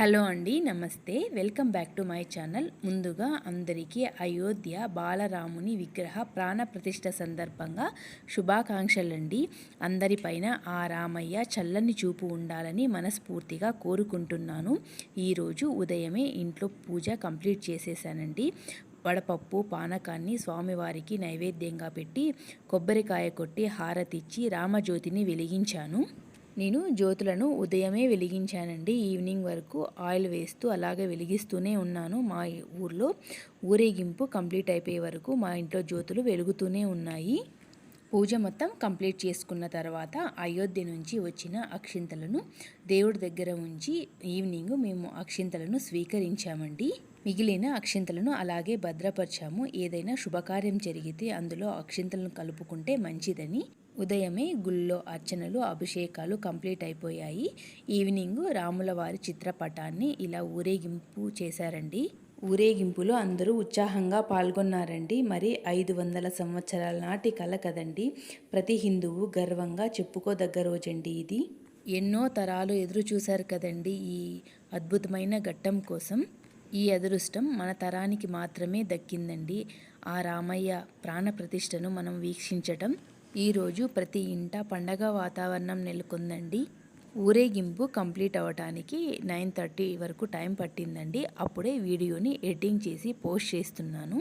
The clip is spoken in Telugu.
హలో అండి నమస్తే. Welcome back to my channel. ముందుగా అందరికీ అయోధ్య బాలరాముని విగ్రహ ప్రాణ ప్రతిష్ట సందర్భంగా శుభాకాంక్షలండి. అందరిపైన ఆ రామయ్య చల్లని చూపు ఉండాలని మనస్ఫూర్తిగా కోరుకుంటున్నాను. ఈరోజు ఉదయమే ఇంట్లో పూజ కంప్లీట్ చేసేసానండి. వడపప్పు పానకాన్ని స్వామివారికి నైవేద్యంగా పెట్టి కొబ్బరికాయ కొట్టి హారతిచ్చి రామజ్యోతిని వెలిగించాను. నేను జ్యోతులను ఉదయమే వెలిగించానండి. ఈవినింగ్ వరకు ఆయిల్ వేస్తూ అలాగే వెలిగిస్తూనే ఉన్నాను. మా ఊర్లో ఊరేగింపు కంప్లీట్ అయిపోయే వరకు మా ఇంట్లో జ్యోతులు వెలుగుతూనే ఉన్నాయి. పూజ మొత్తం కంప్లీట్ చేసుకున్న తర్వాత అయోధ్య నుంచి వచ్చిన అక్షింతలను దేవుడి దగ్గర ఉంచి ఈవినింగ్ మేము అక్షింతలను స్వీకరించామండి. మిగిలిన అక్షింతలను అలాగే భద్రపరిచాము. ఏదైనా శుభకార్యం జరిగితే అందులో అక్షింతలను కలుపుకుంటే మంచిదని. ఉదయమే గుళ్ళో అర్చనలు అభిషేకాలు కంప్లీట్ అయిపోయాయి. ఈవినింగ్ రాముల వారి చిత్రపటాన్ని ఇలా ఊరేగింపు చేశారండి. ఊరేగింపులో అందరూ ఉత్సాహంగా పాల్గొన్నారండి. మరి ఐదు వందల సంవత్సరాల నాటి కళ కదండి. ప్రతి హిందువు గర్వంగా చెప్పుకోదగ్గ రోజండి ఇది. ఎన్నో తరాలు ఎదురు చూశారు కదండి ఈ అద్భుతమైన ఘట్టం కోసం. ఈ అదృష్టం మన తరానికి మాత్రమే దక్కిందండి. ఆ రామయ్య ప్రాణ ప్రతిష్టను మనం వీక్షించటం ఈరోజు ప్రతి ఇంట పండగ వాతావరణం నెలకొందండి. ఊరేగింపు కంప్లీట్ అవ్వటానికి నైన్ థర్టీ వరకు టైం పట్టిందండి. అప్పుడే వీడియోని ఎడిటింగ్ చేసి పోస్ట్ చేస్తున్నాను.